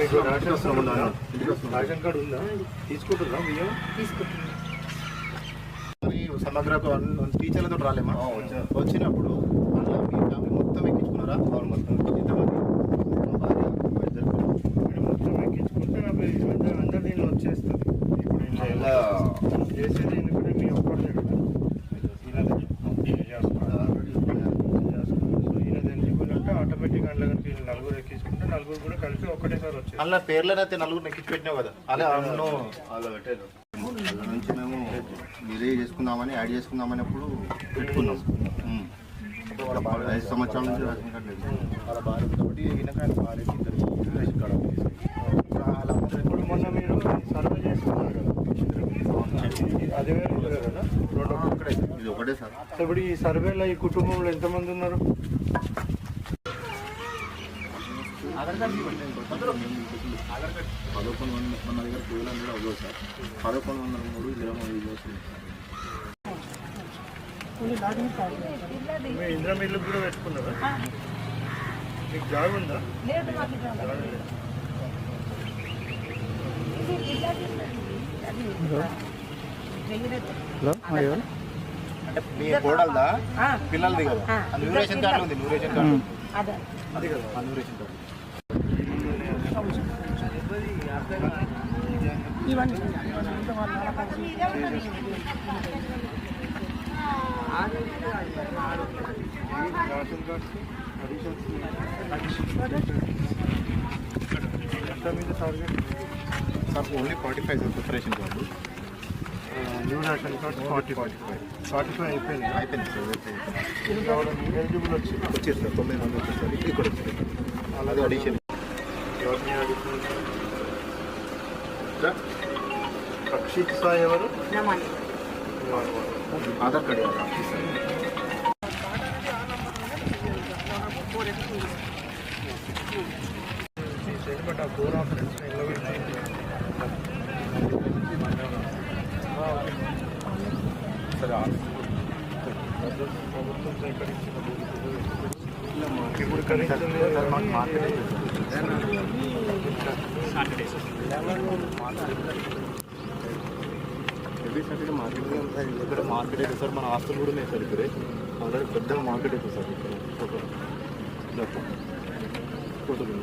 మీకు ration ration card ఉందా తీసుకుంటున్నా. బియ్యం మరి టీచర్లతో రాలేమా వచ్చినప్పుడు అందులో మీ ఫ్యామిలీ మొత్తం ఎక్కించుకున్నారా మొత్తం ఎంతమంది మొత్తం ఎక్కించుకుంటే అందరు దీనిలో వచ్చేస్తుంది ఇప్పుడు ఇలా చేసేది కనుక నలుగురు ఎక్కించుకుంటే నలుగురు కూడా కలిపి ఒకటేసారి వచ్చేది అలా పేర్లనైతే నలుగురు ఎక్కించి పెట్టినావు కదా? అలా అవును అలా పెట్టారు. అలా నుంచి మేము ఇదే చేసుకుందామని యాడ్ చేసుకుందామని పెట్టుకున్నాం. ఉమ్. ఐదు సంవత్సరాల నుంచి రేషన్ కార్డు లేదు. వాళ్ళ భార్య కాబట్టి ఈయనకాయన భార్య ఇద్దరు రేషన్ కార్డు అప్లై చేశారు. ఇప్పుడు వాళ్ళ అమ్మ ఇప్పుడు మొన్న మీరు సర్వే చేసుకున్నారు కదా. అది కదా? రెండు ఇది ఒకటే సార్. ఇప్పుడు ఈ సర్వేలో ఈ కుటుంబంలో ఎంతమంది ఉన్నారు? పదకొండు వందల మన దగ్గర టూవెల్ హండ్రెడ్ అవ్వదు సార్ పదకొండు వందల మూడు ఇరవై మూడు వస్తుంది ఇంద్రం ఇల్లు కూడా పెట్టుకున్నారా మీకు జాబ్ ఉందా అంటే మీ కోడల్దా. పిల్లలది కదా? ఆ. ఆ న్యూ రేషన్ కార్డు ఉంది న్యూ రేషన్ కార్డు. అదే అది కదా? ఆ new ration card. Ration sir only forty five sir preparation card new ration card forty forty five forty five అయిపోయింది అయిపోయింది సార్ అయిపోయింది. ఎలిజిబుల్ వచ్చి వచ్చేది సార్ తొమ్మిది మంది వచ్చేసారు ఇక్కడ వచ్చేది అలాగే అడిషన్ రక్షిత్ సాయి ఎవరు నమాని ఆధార్ కార్డు బట్ ఆ ఫోర్ ఆపరేట్స్ సరే ప్రభుత్వం సేకరించిన ఇప్పుడు కరించింది ఎవ్రీ సాటర్డే మార్కెట్ సార్ ఇక్కడ మార్కెట్ అయితే సార్ మన హాస్టల్ కూడా ఉన్నాయి సార్ ఇక్కడ ఆల్రెడీ పెద్దగా మార్కెట్ అయితే సార్ ఇక్కడ ఫోటో ఫోటోలు